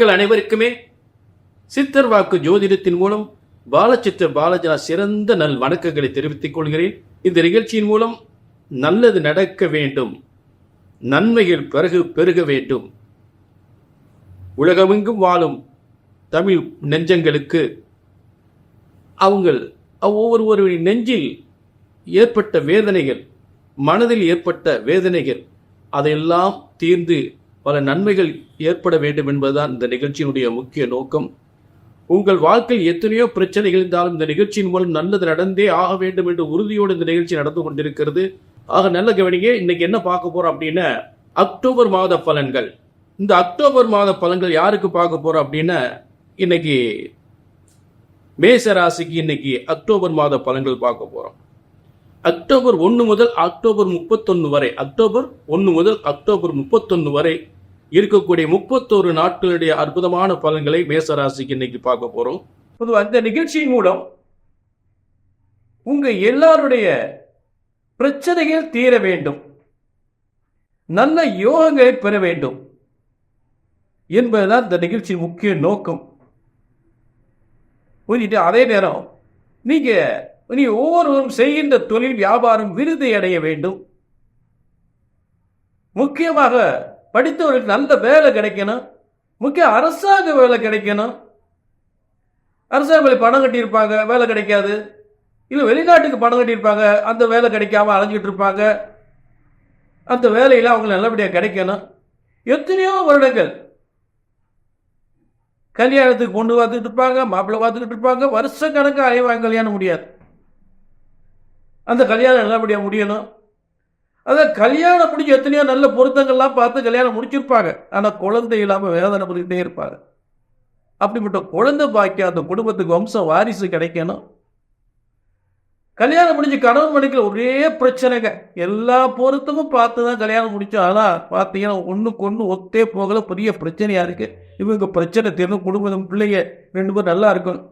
மக்கள் அனைவருக்குமே சித்தர் வாக்கு ஜோதிடத்தின் மூலம் பாலச்சித்திர பாலஜா சிறந்த நல் வணக்கங்களை தெரிவித்துக் கொள்கிறேன். இந்த நிகழ்ச்சியின் மூலம் நல்லது நடக்க வேண்டும். நன்மைகள் பிறகு பெருக வேண்டும். உலகமெங்கும் வாழும் தமிழ் நெஞ்சங்களுக்கு அவங்கள் ஒவ்வொருவரின் நெஞ்சில் ஏற்பட்ட வேதனைகள் மனதில் ஏற்பட்ட வேதனைகள் அதையெல்லாம் தீர்ந்து பல நன்மைகள் ஏற்பட வேண்டும் என்பதுதான் இந்த நிகழ்ச்சியினுடைய முக்கிய நோக்கம். உங்கள் வாழ்க்கையில் எத்தனையோ பிரச்சனைகள் இருந்தாலும் இந்த நிகழ்ச்சியின் மூலம் நல்லது நடந்தே ஆக வேண்டும் என்ற உறுதியோடு இந்த நிகழ்ச்சி நடந்து கொண்டிருக்கிறது. ஆக நல்ல கவனிங்க இன்னைக்கு என்ன பார்க்க போறோம் அப்படின்னா அக்டோபர் மாத பலன்கள். இந்த அக்டோபர் மாத பலன்கள் யாருக்கு பார்க்க போறோம் அப்படின்னா இன்னைக்கு மேச ராசிக்கு இன்னைக்கு அக்டோபர் மாத பலன்கள் பார்க்க போறோம். அக்டோபர் ஒன்று முதல் அக்டோபர் முப்பத்தொன்று வரை அக்டோபர் ஒன்று முதல் அக்டோபர் முப்பத்தொன்று வரை இருக்கக்கூடிய முப்பத்தோரு நாட்களுடைய அற்புதமான பலன்களை மேசராசிக்கு இன்னைக்கு பார்க்க போறோம். பொதுவாக இந்த நிகழ்ச்சியின் மூலம் உங்க எல்லாருடைய பிரச்சனைகள் தீர வேண்டும். நல்ல யோகங்களை பெற வேண்டும். என்பதுதான் இந்த நிகழ்ச்சியின் முக்கிய நோக்கம். புரிஞ்சுட்டு அதே நேரம் நீங்கள் நீ ஒவ்வொருவரும் செய்கின்ற தொழில் வியாபாரம் விருதை அடைய வேண்டும். முக்கியமாக படித்தவர்களுக்கு நல்ல வேலை கிடைக்கணும். முக்கிய அரசாங்க வேலை கிடைக்கணும். அரசாங்க வேலை பணம் கட்டியிருப்பாங்க வேலை கிடைக்காது. இல்லை வெளிநாட்டுக்கு பணம் கட்டியிருப்பாங்க அந்த வேலை கிடைக்காம அலைஞ்சிட்டு இருப்பாங்க. அந்த வேலையில் அவங்க நல்லபடியாக கிடைக்கணும். எத்தனையோ வருடங்கள் கல்யாணத்துக்கு பொண்ணு பார்த்துக்கிட்டு இருப்பாங்க மாப்பிள்ளை பார்த்துக்கிட்டு இருப்பாங்க வருஷ கணக்கு அலைவாங்க கல்யாணம் முடியாது. அந்த கல்யாணம் நல்லபடியாக முடியணும். அதான் கல்யாணம் முடிஞ்சு எத்தனையோ நல்ல பொருத்தங்கள்லாம் பார்த்து கல்யாணம் முடிச்சிருப்பாங்க. ஆனால் குழந்தை இல்லாமல் வேதனை பண்ணிக்கிட்டே இருப்பாங்க. அப்படிப்பட்ட குழந்தை பாக்கியம் அந்த குடும்பத்துக்கு வம்சம் வாரிசு கிடைக்கணும். கல்யாணம் முடிஞ்சு கணவன் மணிக்கிற ஒரே பிரச்சனைங்க. எல்லா பொருத்தமும் பார்த்து தான் கல்யாணம் முடிச்சோம். ஆனால் பார்த்தீங்கன்னா ஒன்றுக்கு ஒன்று ஒத்தே போகல. பெரிய பிரச்சனையாக இருக்குது இவங்க பிரச்சனை தீரணும் குடும்பம் பிள்ளைங்க ரெண்டு பேரும் நல்லா இருக்கணும்.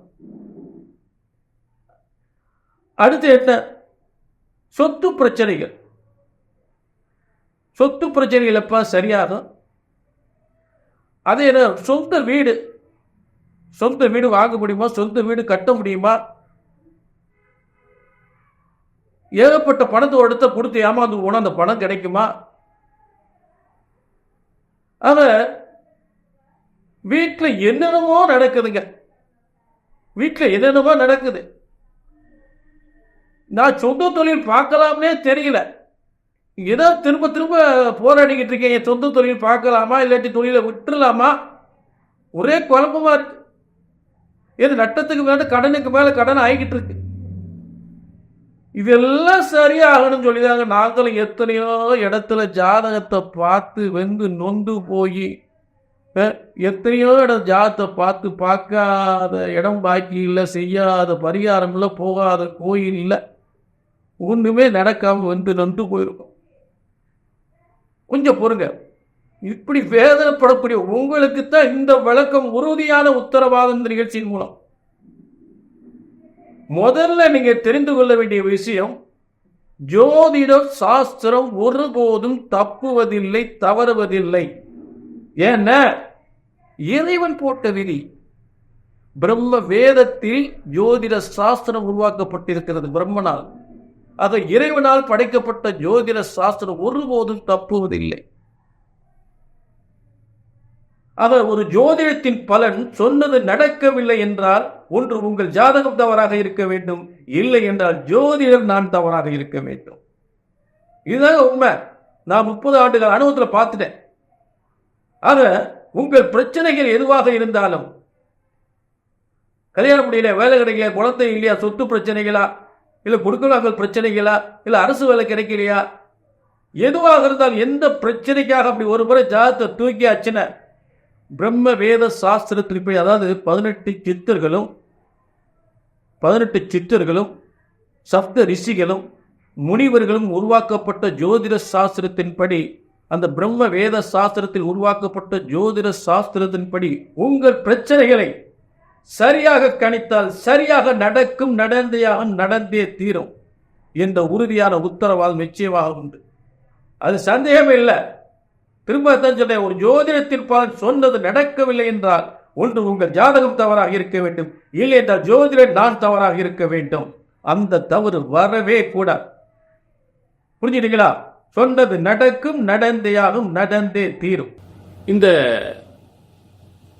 அடுத்து என்ன? சொத்து பிரச்சனைகள். சொத்து பிரச்சனைகள் எப்போ சரியாகும்? அதே என்ன சொந்த வீடு. சொந்த வீடு வாங்க முடியுமா? சொந்த வீடு கட்ட முடியுமா? ஏகப்பட்ட பணத்தை எடுத்த கொடுத்து ஏமாந்து போனால் அந்த பணம் கிடைக்குமா? ஆக வீட்டில் என்னென்னமோ நடக்குதுங்க. வீட்டில் என்னென்னமோ நடக்குது. நான் சொந்த தொழில் பார்க்கலாம்னே தெரியல. ஏதோ திரும்ப திரும்ப போராடிக்கிட்டு இருக்கேன். என் சொந்த தொழில் பார்க்கலாமா? இல்லாட்டி தொழிலை விட்டுலாமா ஒரே குழப்பமா இருக்கு. இது நட்டத்துக்கு மேலே கடனுக்கு மேலே கடன் ஆகிக்கிட்டு இருக்கு. இதெல்லாம் சரியாகணும்னு சொல்லிதாங்க. நாங்களும் எத்தனையோ இடத்துல ஜாதகத்தை பார்த்து வெந்து நொந்து போய் எத்தனையோ இடம் ஜாதத்தை பார்த்து பார்க்காத இடம் பாக்கி இல்லை செய்யாத பரிகாரம் இல்லை போகாத கோயில் இல்லை. ஒன்றுமே நடக்காமல் வந்து நொந்து போயிருக்கும். கொஞ்சம் பொறுங்க. இப்படி வேதனைப்படக்கூடிய உங்களுக்கு தான் இந்த விளக்கம் உறுதியான உத்தரவாதம் இந்த நிகழ்ச்சியின் மூலம். முதல்ல நீங்க தெரிந்து கொள்ள வேண்டிய விஷயம் ஜோதிட சாஸ்திரம் ஒருபோதும் தப்புவதில்லை தவறுவதில்லை. ஏன்ன இறைவன் போட்ட விதி பிரம்ம வேதத்தில் ஜோதிட சாஸ்திரம் உருவாக்கப்பட்டிருக்கிறது பிரம்மனால். அது இறைவனால் படைக்கப்பட்ட ஜோதிட சாஸ்திரம் ஒருபோதும் தப்புவதில்லை. அவர் ஒரு ஜோதிடத்தின் பலன் சொன்னது நடக்கவில்லை என்றால் ஒன்று உங்கள் ஜாதகம் தவறாக இருக்க வேண்டும் இல்லை என்றால் ஜோதிடர் நான் தவறாக இருக்க வேண்டும். இதுதான் உண்மை. நான் முப்பது ஆண்டுகள் அனுபவத்தில் பார்த்துட்டேன். ஆக உங்கள் பிரச்சனைகள் எதுவாக இருந்தாலும் கல்யாணம் முடியல வேலை கிடைக்கல குழந்தை இல்லையா சொத்து பிரச்சனைகளா இல்லை கொடுக்கலாக்கள் பிரச்சனைகளா? இல்லை அரசு வேலை கிடைக்கலையா? எதுவாக இருந்தால் எந்த பிரச்சனைக்காக அப்படி ஒரு முறை ஜாதத்தை தூக்கியாச்சுன்னா பிரம்ம வேத சாஸ்திரத்தின்படி அதாவது பதினெட்டு சித்தர்களும் பதினெட்டு சித்தர்களும் சப்த ரிஷிகளும் முனிவர்களும் உருவாக்கப்பட்ட ஜோதிட சாஸ்திரத்தின்படி அந்த பிரம்ம வேத சாஸ்திரத்தில் உருவாக்கப்பட்ட ஜோதிட சாஸ்திரத்தின்படி உங்கள் பிரச்சனைகளை சரியாக கணித்தால் சரியாக நடக்கும் நடந்தையாக நடந்தே தீரும் என்ற உறுதியான உத்தரவாதம் நிச்சயமாக உண்டு. அது சந்தேகம் இல்லை. திரும்ப சொன்ன ஒரு ஜோதிடத்தில் பலன் சொன்னது நடக்கவில்லை என்றால் ஒன்று உங்கள் ஜாதகம் தவறாக இருக்க வேண்டும் இல்லை என்றால் ஜோதிடர் நான் தவறாக இருக்க வேண்டும். அந்த தவறு வரவே கூடாது. புரிஞ்சுட்டீங்களா சொன்னது நடக்கும் நடந்தையாகும் நடந்தே தீரும். இந்த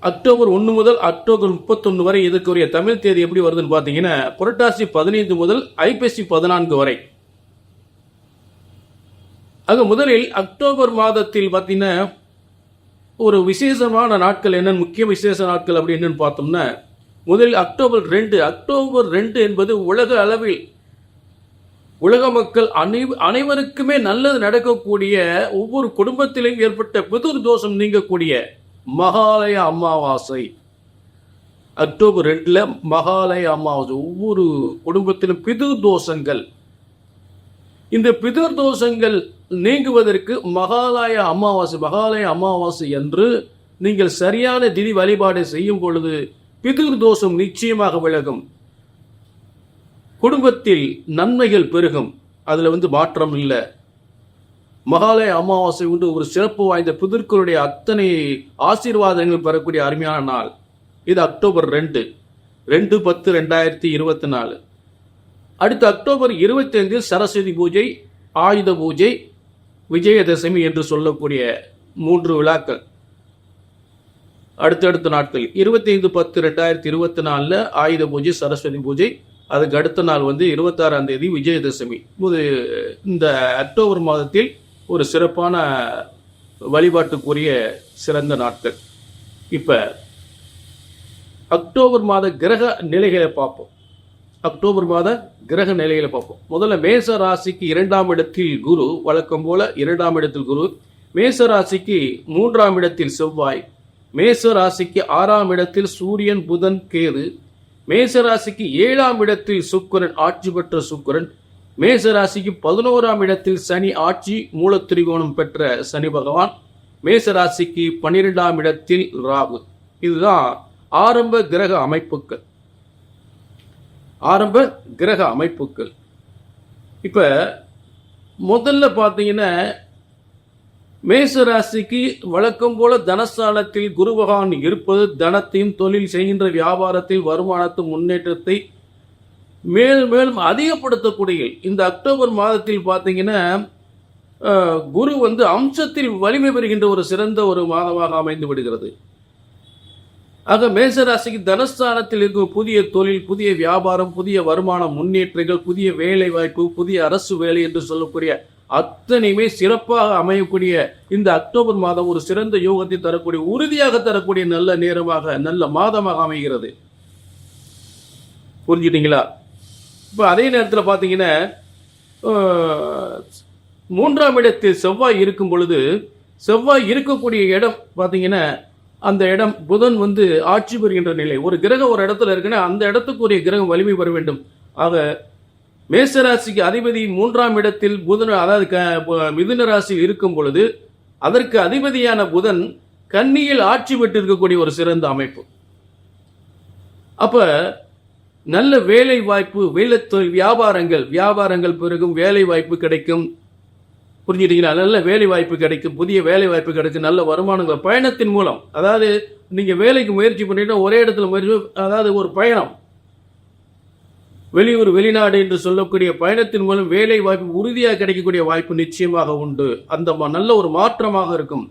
அக்டோபர் ஒன்று முதல் அக்டோபர் முப்பத்தொன்று வரை இதற்குரிய தமிழ் தேதி எப்படி வருதுன்னு பார்த்தீங்கன்னா புரட்டாசி பதினைந்து முதல் ஐப்பசி பதினான்கு வரை. ஆக முதலில் அக்டோபர் மாதத்தில் பார்த்தீங்கன்னா ஒரு விசேஷமான நாட்கள் என்னென்னு முக்கிய விசேஷ நாட்கள் அப்படி என்னன்னு பார்த்தோம்னா முதலில் அக்டோபர் ரெண்டு. அக்டோபர் ரெண்டு என்பது உலக அளவில் உலக மக்கள் அனை அனைவருக்குமே நல்லது நடக்கக்கூடிய ஒவ்வொரு குடும்பத்திலும் ஏற்பட்ட பிதுர் தோஷம் நீங்கக்கூடிய மகாலய அமாவாசை. அக்டோபர் ரெண்டில் மகாலய அமாவாசை. ஒவ்வொரு குடும்பத்திலும் பிது தோஷங்கள். இந்த பிதர் தோஷங்கள் நீங்குவதற்கு மகாலய அமாவாசை மகாலய அமாவாசை என்று நீங்கள் சரியான திதி வழிபாடு செய்யும் பொழுது பிதிர் தோஷம் நிச்சயமாக விலகும். குடும்பத்தில் நன்மைகள் பெருகும். அதில் வந்து மாற்றம் இல்லை. மகாலய அமாவாசை உண்டு. ஒரு சிறப்பு வாய்ந்த புதிர்களுடைய அத்தனை ஆசீர்வாதங்கள் பெறக்கூடிய அருமையான நாள். இது அக்டோபர் ரெண்டு. ரெண்டு பத்து ரெண்டாயிரத்தி இருபத்தி நாலு. அடுத்து அக்டோபர் இருபத்தைந்தில் சரஸ்வதி பூஜை ஆயுத பூஜை விஜயதசமி என்று சொல்லக்கூடிய மூன்று விழாக்கள். அடுத்தடுத்த நாட்கள். இருபத்தைந்து பத்து ரெண்டாயிரத்தி இருபத்தி நாலில் ஆயுத பூஜை சரஸ்வதி பூஜை. அதுக்கு அடுத்த நாள் வந்து இருபத்தாறாம் தேதி விஜயதசமி. இது இந்த அக்டோபர் மாதத்தில் ஒரு சிறப்பான வழிபாட்டுக்குரிய சிறந்த நாட்கள். இப்போ அக்டோபர் மாத கிரக நிலைகளை பார்ப்போம். அக்டோபர் மாத கிரக நிலைகளை பார்ப்போம். முதல்ல மேச ராசிக்கு இரண்டாம் இடத்தில் குரு வழக்கம் போல இரண்டாம் இடத்தில் குரு. மேச ராசிக்கு மூன்றாம் இடத்தில் செவ்வாய். மேச ராசிக்கு ஆறாம் இடத்தில் சூரியன் புதன் கேது. மேச ராசிக்கு ஏழாம் இடத்தில் சுக்கரன் ஆட்சி பெற்ற சுக்கரன். மேச ராசிக்கு பதினோராம் இடத்தில் சனி ஆட்சி மூலத்திரிகோணம் பெற்ற சனி பகவான் மேச ராசிக்கு பன்னிரெண்டாம் இடத்தில் ராகு. இதுதான் ஆரம்ப கிரக அமைப்புகள். ஆரம்ப கிரக அமைப்புகள். இப்போ முதல்ல பார்த்தீங்கன்னா மேச ராசிக்கு வழக்கம் போல தனஸ்தானத்தில் குரு பகவான் இருப்பது தனத்தையும் தொழில் செய்கின்ற வியாபாரத்தில் வருமானத்தின் முன்னேற்றத்தை மேலும் மேலும் அதிகப்படுத்தக்கூடிய இந்த அக்டோபர் மாதத்தில் பார்த்தீங்கன்னா குரு வந்து அம்சத்தில் வலிமை பெறுகின்ற ஒரு சிறந்த ஒரு மாதமாக அமைந்து விடுகிறது. ஆக மேசராசிக்கு தனஸ்தானத்தில் இருக்கும் புதிய தொழில் புதிய வியாபாரம் புதிய வருமான முன்னேற்றங்கள் புதிய வேலை வாய்ப்பு புதிய அரசு வேலை என்று சொல்லக்கூடிய அத்தனையுமே சிறப்பாக அமையக்கூடிய இந்த அக்டோபர் மாதம் ஒரு சிறந்த யோகத்தை தரக்கூடிய உறுதியாக தரக்கூடிய நல்ல நேரமாக நல்ல மாதமாக அமைகிறது. புரிஞ்சுட்டீங்களா இப்போ அதே நேரத்தில் பார்த்தீங்கன்னா மூன்றாம் இடத்தில் செவ்வாய் இருக்கும் பொழுது செவ்வாய் இருக்கக்கூடிய இடம் பார்த்தீங்கன்னா அந்த இடம் புதன் வந்து ஆட்சி பெறுகின்ற நிலை. ஒரு கிரகம் ஒரு இடத்துல இருக்குன்னா அந்த இடத்துக்குரிய கிரகம் வலிமை பெற வேண்டும். ஆக மேசராசிக்கு அதிபதி மூன்றாம் இடத்தில் புதன் அதாவது க- மிதுன ராசியில் இருக்கும் பொழுது அதற்கு அதிபதியான புதன் கன்னியில் ஆட்சி பெற்றிருக்கக்கூடிய ஒரு சிறந்த அமைப்பு. அப்போ நல்ல வேலை வாய்ப்பு வேலை தொழில் வியாபாரங்கள் வியாபாரங்கள் பெருகும் வேலை வாய்ப்பு கிடைக்கும். புரிஞ்சுட்டீங்களா நல்ல வேலை வாய்ப்பு கிடைக்கும் புதிய வேலை வாய்ப்பு கிடைக்கும் நல்ல வருமானங்கள் பயணத்தின் மூலம். அதாவது நீங்க வேலைக்கு முயற்சி பண்ணிட்டு ஒரே இடத்துல முயற்சி அதாவது ஒரு பயணம். வெளியூர் வெளிநாடு என்று சொல்லக்கூடிய பயணத்தின் மூலம் வேலை வாய்ப்பு உறுதியாக கிடைக்கக்கூடிய வாய்ப்பு நிச்சயமாக உண்டு. அந்த நல்ல ஒரு மாற்றமாக இருக்கும்.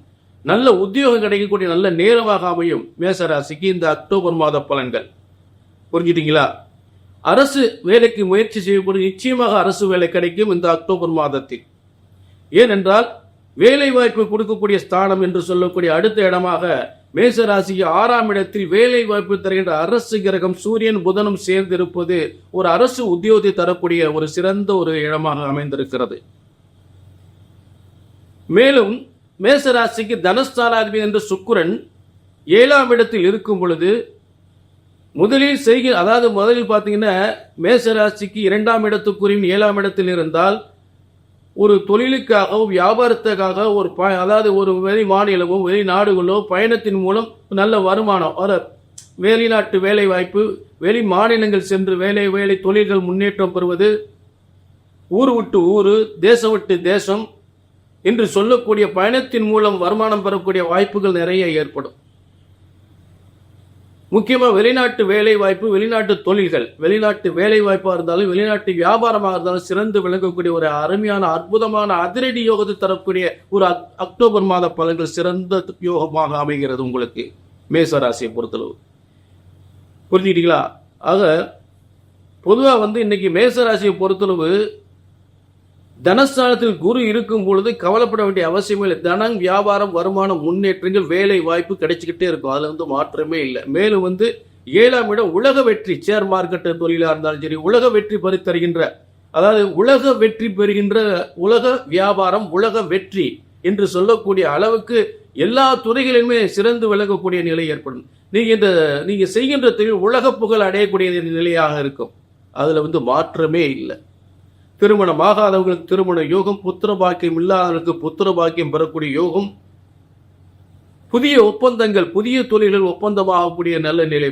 நல்ல உத்தியோகம் கிடைக்கக்கூடிய நல்ல நேரமாக அமையும். மேசராசிக்கு இந்த அக்டோபர் மாத பலன்கள். புரிஞ்சுட்டீங்களா? அரசு வேலைக்கு முயற்சி செய்யப்படும் நிச்சயமாக அரசு வேலை கிடைக்கும் இந்த அக்டோபர் மாதத்தில். ஏனென்றால் வேலை வாய்ப்பு கொடுக்கக்கூடிய ஸ்தானம் என்று சொல்லக்கூடிய அடுத்த இடமாக மேசராசிக்கு ஆறாம் இடத்தில் வேலை வாய்ப்பு தருகின்ற அரசு கிரகம் சூரியன் புதனும் சேர்ந்திருப்பது ஒரு அரசு உத்தியோகத்தை தரக்கூடிய ஒரு சிறந்த ஒரு இடமாக அமைந்திருக்கிறது. மேலும் மேசராசிக்கு தனஸ்தானாதிபதி என்ற சுக்குரன் ஏழாம் இடத்தில் இருக்கும் பொழுது முதலில் செய்கிற அதாவது முதலில் பார்த்தீங்கன்னா மேசராசிக்கு இரண்டாம் இடத்துக்குரிய ஏழாம் இடத்தில் இருந்தால் ஒரு தொழிலுக்காக வியாபாரத்துக்காக ஒரு ப அதாவது ஒரு வெளி மாநிலமோ வெளிநாடுகளோ பயணத்தின் மூலம் நல்ல வருமானம் ஒரு வெளிநாட்டு வேலை வாய்ப்பு வெளி மாநிலங்கள் சென்று வேலை வேலை தொழில்கள் முன்னேற்றம் பெறுவது ஊர் விட்டு ஊர் தேசம் விட்டு தேசம் என்று சொல்லக்கூடிய பயணத்தின் மூலம் வருமானம் பெறக்கூடிய வாய்ப்புகள் நிறைய ஏற்படும். முக்கியமாக வெளிநாட்டு வேலை வாய்ப்பு வெளிநாட்டு தொழில்கள். வெளிநாட்டு வேலை வாய்ப்பாக இருந்தாலும் வெளிநாட்டு வியாபாரமாக இருந்தாலும் சிறந்து விளங்கக்கூடிய ஒரு அருமையான அற்புதமான அதிரடி யோகத்தை தரக்கூடிய ஒரு அக்- அக்டோபர் மாத பலன்கள் சிறந்த யோகமாக அமைகிறது உங்களுக்கு. மேச ராசியை பொறுத்தளவு. புரிஞ்சுக்கிட்டீங்களா? ஆக பொதுவாக வந்து இன்னைக்கு மேச ராசியை பொறுத்தளவு தனஸ்தானத்தில் குரு இருக்கும் பொழுது கவலைப்பட வேண்டிய அவசியமே இல்லை. தனம் வியாபாரம் வருமானம் முன்னேற்றங்கள் வேலை வாய்ப்பு கிடைச்சிக்கிட்டே இருக்கும். அதுல வந்து மாற்றமே இல்லை. மேலும் வந்து ஏழாம் இடம் உலக வெற்றி ஷேர் மார்க்கெட் தொழிலாக இருந்தாலும் சரி உலக வெற்றி பறித்தருகின்ற அதாவது உலக வெற்றி பெறுகின்ற உலக வியாபாரம் உலக வெற்றி என்று சொல்லக்கூடிய அளவுக்கு எல்லா துறைகளிலுமே சிறந்து விளங்கக்கூடிய நிலை ஏற்படும். நீங்க இந்த நீங்க செய்கின்ற தொழில் உலக புகழ் அடையக்கூடிய நிலையாக இருக்கும். அதுல வந்து மாற்றமே இல்லை. திருமணம் ஆகாதவங்களுக்கு திருமண யோகம் புத்திர பாக்கியம் இல்லாதவர்களுக்கு புத்திர பாக்கியம் பெறக்கூடிய யோகம். புதிய ஒப்பந்தங்கள் புதிய தொழில்கள் ஒப்பந்தமாகக்கூடிய நல்ல நிலை.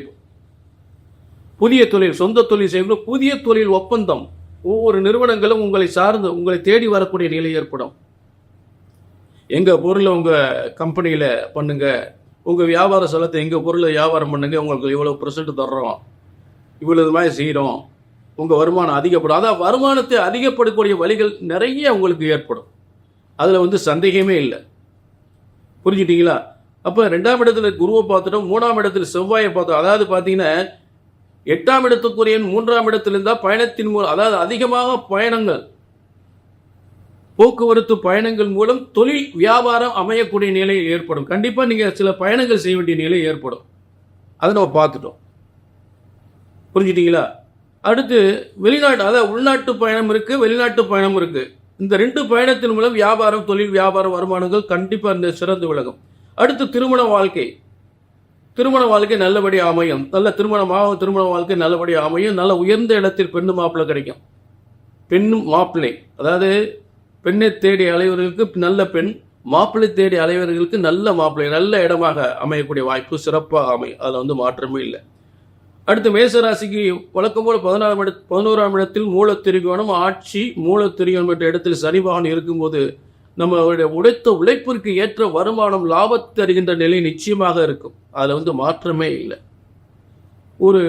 புதிய தொழில் சொந்த தொழில் செய்யணும் புதிய தொழில் ஒப்பந்தம். ஒவ்வொரு நிறுவனங்களும் உங்களை சார்ந்து உங்களை தேடி வரக்கூடிய நிலை ஏற்படும். எங்கள் பொருளை உங்கள் கம்பெனியில் பண்ணுங்க. உங்கள் வியாபார செலத்தை எங்கள் பொருளை வியாபாரம் பண்ணுங்க. உங்களுக்கு இவ்வளோ பெர்சன்ட் தர்றோம். இவ்வளவு மாதிரி செய்கிறோம் உங்கள் வருமானம் அதிகப்படும். அதான் வருமானத்தை அதிகப்படக்கூடிய வழிகள் நிறைய உங்களுக்கு ஏற்படும். அதில் வந்து சந்தேகமே இல்லை. புரிஞ்சிட்டிங்களா அப்போ ரெண்டாம் இடத்துல குருவை பார்த்துட்டோம் மூணாம் இடத்துல செவ்வாயை பார்த்தோம். அதாவது பார்த்தீங்கன்னா எட்டாம் இடத்துக்குரிய மூன்றாம் இடத்துல இருந்தால் பயணத்தின் மூலம் அதாவது அதிகமாக பயணங்கள் போக்குவரத்து பயணங்கள் மூலம் தொழில் வியாபாரம் அமையக்கூடிய நிலை ஏற்படும். கண்டிப்பாக நீங்கள் சில பயணங்கள் செய்ய வேண்டிய நிலை ஏற்படும். அதை நம்ம பார்த்துட்டோம். புரிஞ்சிட்டிங்களா அடுத்து வெளிநாட்டு அதாவது உள்நாட்டு பயணம் இருக்கு வெளிநாட்டு பயணம் இருக்கு. இந்த ரெண்டு பயணத்தின் மூலம் வியாபாரம் தொழில் வியாபார வருமானங்கள் கண்டிப்பா இந்த சிறந்து விலகும் அடுத்து திருமண வாழ்க்கை. திருமண வாழ்க்கை நல்லபடி அமையும். நல்ல திருமணமாக திருமண வாழ்க்கை நல்லபடி அமையும். நல்ல உயர்ந்த இடத்தில் பெண்ணு மாப்பிள்ளை கிடைக்கும். பெண்ணும் மாப்பிள்ளை. அதாவது பெண்ணை தேடி அலைவர்களுக்கு நல்ல பெண் மாப்பிள்ளை தேடி அலைவர்களுக்கு நல்ல மாப்பிள்ளை நல்ல இடமாக அமையக்கூடிய வாய்ப்பு சிறப்பாக அமையும். அதில் வந்து மாற்றமே இல்லை. அடுத்து மேசராசிக்கு வழக்கம் போல பதினாறாம் இட பதினோராம் இடத்தில் மூலத்திரிகோணம் ஆட்சி மூலத்திரிகோணம் என்ற இடத்தில் சனி இருக்கும்போது இருக்கும்போது நம்மளுடைய உடைத்த உழைப்பிற்கு ஏற்ற வருமானம் லாபத்தை தருகின்ற நிலை நிச்சயமாக இருக்கும். அதில் வந்து மாற்றமே இல்லை. ஒரு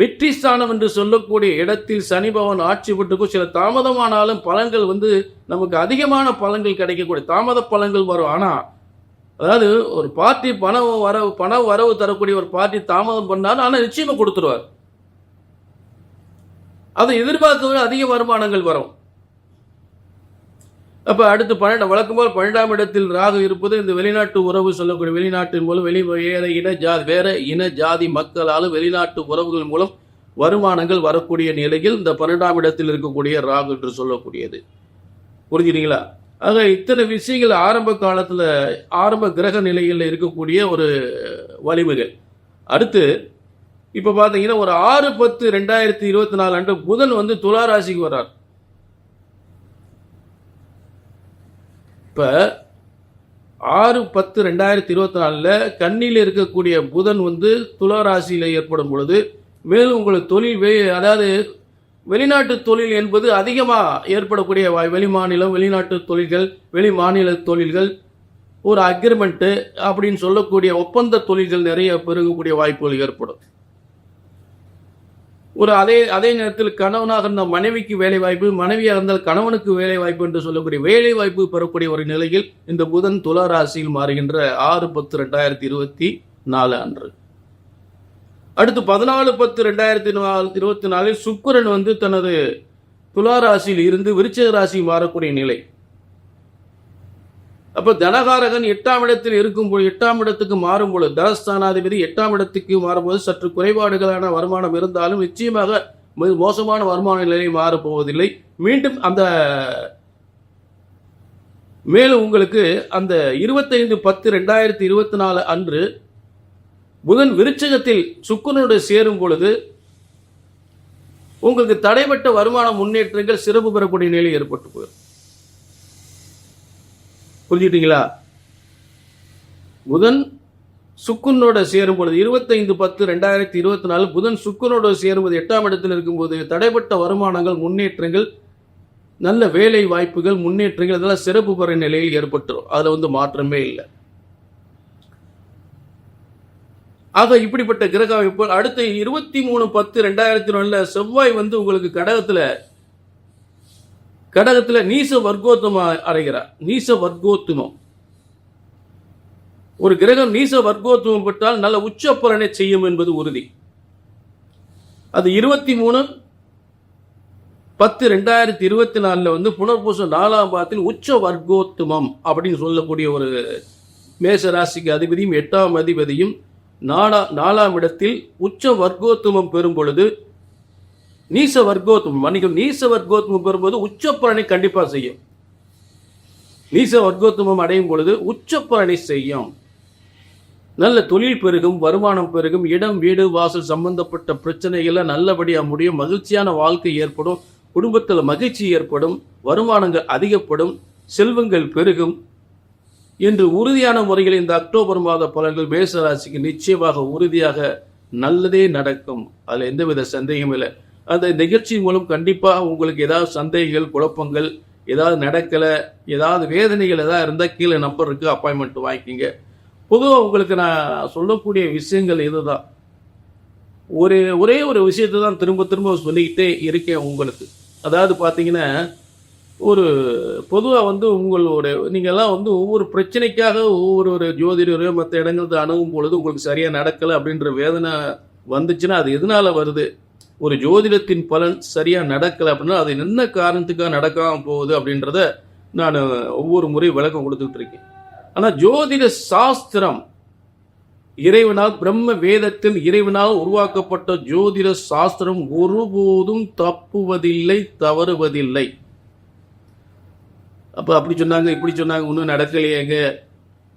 வெற்றி ஸ்தானம் என்று சொல்லக்கூடிய இடத்தில் சனி ஆட்சி பெற்றுக்கும் சில தாமதமானாலும் பலன்கள் வந்து நமக்கு அதிகமான பலன்கள் கிடைக்கக்கூடிய தாமத பலன்கள் வரும். ஆனால் அதாவது ஒரு பார்ட்டி பணம் வரவு பண வரவு தரக்கூடிய ஒரு பார்ட்டி தாமதம் பண்ணாலும் ஆனால் நிச்சயமாக கொடுத்துருவார். அதை எதிர்பார்க்கவே அதிக வருமானங்கள் வரும். அப்ப அடுத்து பன்னெண்டு வழக்கம் போல் பன்னெண்டாம் இடத்தில் ராகு இருப்பது இந்த வெளிநாட்டு உறவு சொல்லக்கூடிய வெளிநாட்டின் மூலம் வெளி வேற இன ஜாதி வேற இன ஜாதி மக்களாலும் வெளிநாட்டு உறவுகள் மூலம் வருமானங்கள் வரக்கூடிய நிலையில் இந்த பன்னெண்டாம் இடத்தில் இருக்கக்கூடிய ராகு என்று சொல்லக்கூடியது. புரிஞ்சுறீங்களா ஆக இத்தனை விஷயங்கள் ஆரம்ப காலத்தில் ஆரம்ப கிரக நிலையில் இருக்கக்கூடிய ஒரு வலிமைகள். அடுத்து இப்போ பார்த்தீங்கன்னா ஒரு ஆறு பத்து ரெண்டாயிரத்தி இருபத்தி நாலு அன்று புதன் வந்து துலா ராசிக்கு வர்றார். இப்போ ஆறு பத்து ரெண்டாயிரத்தி இருபத்தி நாலில் கண்ணியில் இருக்கக்கூடிய புதன் வந்து துலா ராசியில் ஏற்படும் பொழுது மேலும் உங்களுக்கு தொழில் வே அதாவது வெளிநாட்டு தொழில் என்பது அதிகமாக ஏற்படக்கூடிய வாய் வெளிமாநிலம் வெளிநாட்டு தொழில்கள் வெளிமாநில தொழில்கள் ஒரு அக்ரிமெண்ட்டு அப்படின்னு சொல்லக்கூடிய ஒப்பந்த தொழில்கள் நிறைய பெருகக்கூடிய வாய்ப்புகள் ஏற்படும். ஒரு அதே அதே நேரத்தில் கணவனாக இருந்த மனைவிக்கு வேலை வாய்ப்பு மனைவியாக இருந்தால் கணவனுக்கு வேலை வாய்ப்பு என்று சொல்லக்கூடிய வேலை வாய்ப்பு பெறக்கூடிய ஒரு நிலையில் இந்த புதன் துலா ராசியில் மாறுகின்ற ஆறு பத்து ரெண்டாயிரத்தி இருபத்தி நாலு அன்று. அடுத்து பதினாலு பத்து ரெண்டாயிரத்தி நாலு இருபத்தி நாலில் சுக்கிரன் வந்து தனது துலா ராசியில் இருந்து விருச்சக ராசி மாறக்கூடிய நிலை. அப்ப தனகாரகன் எட்டாம் இடத்தில் இருக்கும்போது எட்டாம் இடத்துக்கு மாறும் பொழுது தனஸ்தானாதிபதி எட்டாம் இடத்துக்கு மாறும்போது சற்று குறைபாடுகளான வருமானம் இருந்தாலும் நிச்சயமாக மிக மோசமான வருமான நிலை மாறப்போவதில்லை. மீண்டும் அந்த மேலும் உங்களுக்கு அந்த இருபத்தைந்து பத்து ரெண்டாயிரத்தி இருபத்தி நாலு அன்று புதன் விருச்சகத்தில் சுக்கரனோடு சேரும் பொழுது உங்களுக்கு தடைப்பட்ட வருமான முன்னேற்றங்கள் சிறப்பு பெறக்கூடிய நிலை ஏற்பட்டு போயிடும். புரிஞ்சுட்டீங்களா புதன் சுக்குனோட சேரும் பொழுது இருபத்தைந்து பத்து ரெண்டாயிரத்தி இருபத்தி நாலு புதன் சுக்குனோட சேரும்போது எட்டாம் இடத்தில் இருக்கும்போது தடைப்பட்ட வருமானங்கள் முன்னேற்றங்கள் நல்ல வேலை வாய்ப்புகள் முன்னேற்றங்கள் இதெல்லாம் சிறப்பு பெற நிலையில் ஏற்பட்டுரும். அதில் வந்து மாற்றமே இல்லை. ஆக இப்படிப்பட்ட கிரக அமைப்பு அடுத்த இருபத்தி மூணு பத்து ரெண்டாயிரத்தி ஒண்ணுல செவ்வாய் வந்து உங்களுக்கு கடகத்துல கடகத்துல நீச வர்க்கோத்தம அடைகிறார். நீச வர்க்கோத்துமம். ஒரு கிரகம் நீச வர்க்கோத்துவம் பெற்றால் நல்ல உச்ச பலனை செய்யும் என்பது உறுதி. அது இருபத்தி மூணு பத்து ரெண்டாயிரத்தி இருபத்தி நாலுல வந்து புனர்பூசம் நாலாம் பாதத்தில் உச்ச வர்க்கோத்துமம் அப்படின்னு சொல்லக்கூடிய ஒரு மேச ராசிக்கு அதிபதியும் எட்டாம் அதிபதியும் நாலா நாலாம் இடத்தில் உச்ச வர்க்கோத்துமம் பெறும் பொழுது நீச வர்க்கோத்தமம் மன்னிக்கும் நீச வர்க்கோத்துமம் பெறும்போது உச்ச பலனை கண்டிப்பாக செய்யும். நீச வர்க்கோத்துமம் அடையும் பொழுது உச்ச பலனை செய்யும். நல்ல தொழில் பெருகும் வருமானம் பெருகும் இடம் வீடு வாசல் சம்பந்தப்பட்ட பிரச்சனைகளை நல்லபடியாக முடியும் மகிழ்ச்சியான வாழ்க்கை ஏற்படும் குடும்பத்தில் மகிழ்ச்சி ஏற்படும் வருமானங்கள் அதிகப்படும் செல்வங்கள் பெருகும் இன்று உறுதியான முறையில் இந்த அக்டோபர் மாத பலன்கள் மேசராசிக்கு நிச்சயமாக உறுதியாக நல்லதே நடக்கும். அதில் எந்தவித சந்தேகமும் இல்லை. அந்த நிகழ்ச்சி மூலம் கண்டிப்பாக உங்களுக்கு ஏதாவது சந்தேகங்கள் குழப்பங்கள் ஏதாவது நடக்கலை ஏதாவது வேதனைகள் ஏதாவது இருந்தால் கீழே நம்பர் இருக்குது அப்பாயின்மெண்ட் வாங்கிக்கிங்க. பொதுவாக உங்களுக்கு நான் சொல்லக்கூடிய விஷயங்கள் இதுதான். ஒரு ஒரே ஒரு விஷயத்தை தான் திரும்ப திரும்ப சொல்லிக்கிட்டே இருக்கேன் உங்களுக்கு. அதாவது பார்த்தீங்கன்னா ஒரு பொதுவாக வந்து உங்களுடைய நீங்கள்லாம் வந்து ஒவ்வொரு பிரச்சனைக்காக ஒவ்வொரு ஒரு ஜோதிடரையோ மற்ற இடங்களுக்கு அணுகும் பொழுது உங்களுக்கு சரியாக நடக்கலை அப்படின்ற வேதனை வந்துச்சுன்னா அது எதனால் வருது? ஒரு ஜோதிடத்தின் பலன் சரியாக நடக்கலை அப்படின்னா அது என்ன காரணத்துக்காக நடக்காமல் போகுது அப்படின்றத நான் ஒவ்வொரு முறையும் விளக்கம் கொடுத்துட்டு இருக்கேன். ஆனால் ஜோதிட சாஸ்திரம் இறைவனால் பிரம்ம வேதத்தில் இறைவனால் உருவாக்கப்பட்ட ஜோதிட சாஸ்திரம் ஒருபோதும் தப்புவதில்லை தவறுவதில்லை. அப்போ அப்படி சொன்னாங்க இப்படி சொன்னாங்க ஒன்றும் நடக்கலையேங்க.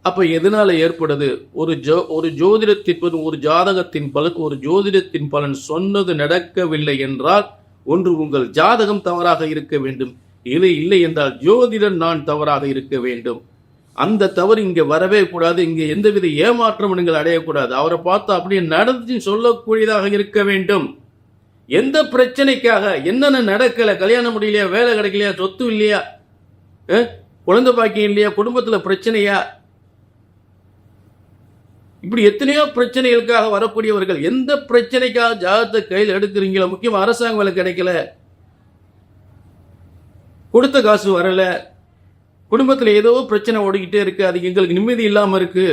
அப்போ எதனால் ஏற்படுது? ஒரு ஜோ ஒரு ஜோதிடத்தின் பலன், ஒரு ஜாதகத்தின் பலக்கு ஒரு ஜோதிடத்தின் பலன் சொன்னது நடக்கவில்லை என்றால் ஒன்று உங்கள் ஜாதகம் தவறாக இருக்க வேண்டும். இது இல்லை என்றால் ஜோதிடன் நான் தவறாக இருக்க வேண்டும். அந்த தவறு இங்கே வரவே கூடாது. இங்கே எந்தவித ஏமாற்றம் நீங்கள் அடையக்கூடாது. அவரை பார்த்து அப்படியே நடந்து சொல்லக்கூடியதாக இருக்க வேண்டும். எந்த பிரச்சனைக்காக? என்னென்ன நடக்கலை? கல்யாணம் முடியலையா? வேலை கிடைக்கலையா? சொத்து இல்லையா? குழந்தை பாக்கியம் இல்லையா? குடும்பத்தில் பிரச்சனையா? இப்படி எத்தனையோ பிரச்சனைகளுக்காக வரக்கூடியவர்கள் எந்த பிரச்சனைக்காக ஜாதகத்தை கையில் எடுக்கிறீங்களோ முக்கியமாக அரசாங்க வேலை கிடைக்கல. கொடுத்த காசு வரல. குடும்பத்தில் ஏதோ பிரச்சனை ஓடிக்கிட்டே இருக்கு. அது எங்களுக்கு நிம்மதி இல்லாமல் இருக்கு.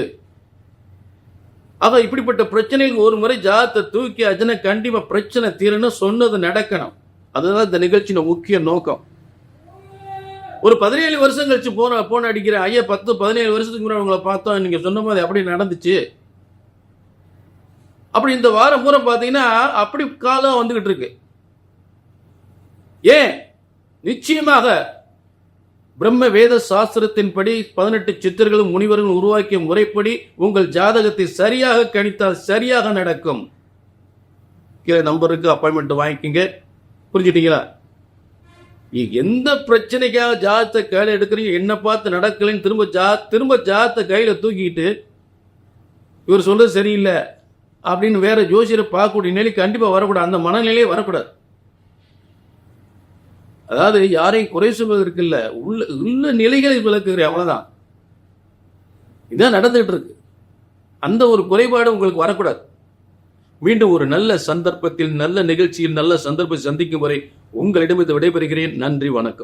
ஆக இப்படிப்பட்ட பிரச்சனைகள் ஒரு முறை ஜாதத்தை தூக்கி அஜனை கண்டிப்பாக பிரச்சனை தீரணும் சொன்னது நடக்கணும். அதுதான் இந்த நிகழ்ச்சியின் முக்கிய நோக்கம். ஒரு பதினேழு வருஷம் கழிச்சு போன போன் அடிக்கிற ஐயா பத்து பதினேழு வருஷத்துக்கு முன்னாடி உங்களை பார்த்தோம். நீங்க சொன்ன மாதிரி அப்படி நடந்துச்சு. அப்படி இந்த வாரம் பூரா பார்த்தீங்கன்னா அப்படி காலம் வந்துகிட்டு இருக்கு. ஏன்? நிச்சயமாக பிரம்ம வேத சாஸ்திரத்தின்படி பதினெட்டு சித்தர்களும் முனிவர்களும் உருவாக்கிய முறைப்படி உங்கள் ஜாதகத்தை சரியாக கணித்தால் சரியாக நடக்கும். கீழே நம்பருக்கு அப்பாயின்மெண்ட் வாங்கிக்கோங்க. புரிஞ்சுட்டீங்களா எந்த பிரச்சனைக்காக ஜாதத்தை கையில் எடுக்கிறீங்க? என்ன பார்த்து நடக்கலைன்னு திரும்ப ஜா திரும்ப ஜாதத்தை கையில் தூக்கிட்டு இவர் சொல்றது சரியில்லை அப்படின்னு வேற ஜோசியரை பார்க்கக்கூடிய நிலை கண்டிப்பாக வரக்கூடாது. அந்த மனநிலையே வரக்கூடாது. அதாவது யாரையும் குறை சொல்வதற்கு இல்ல உள்ள உள்ள நிலைகளை விளக்குகிறேன். அவ்வளவுதான். இதான் நடந்துகிட்டு இருக்கு. அந்த ஒரு குறைபாடு உங்களுக்கு வரக்கூடாது. மீண்டும் ஒரு நல்ல சந்தர்ப்பத்தில் நல்ல நிகழ்ச்சியில் நல்ல சந்தர்ப்பத்தை சந்திக்கும் வரை உங்களிடமிருந்து விடைபெறுகிறேன். நன்றி வணக்கம்.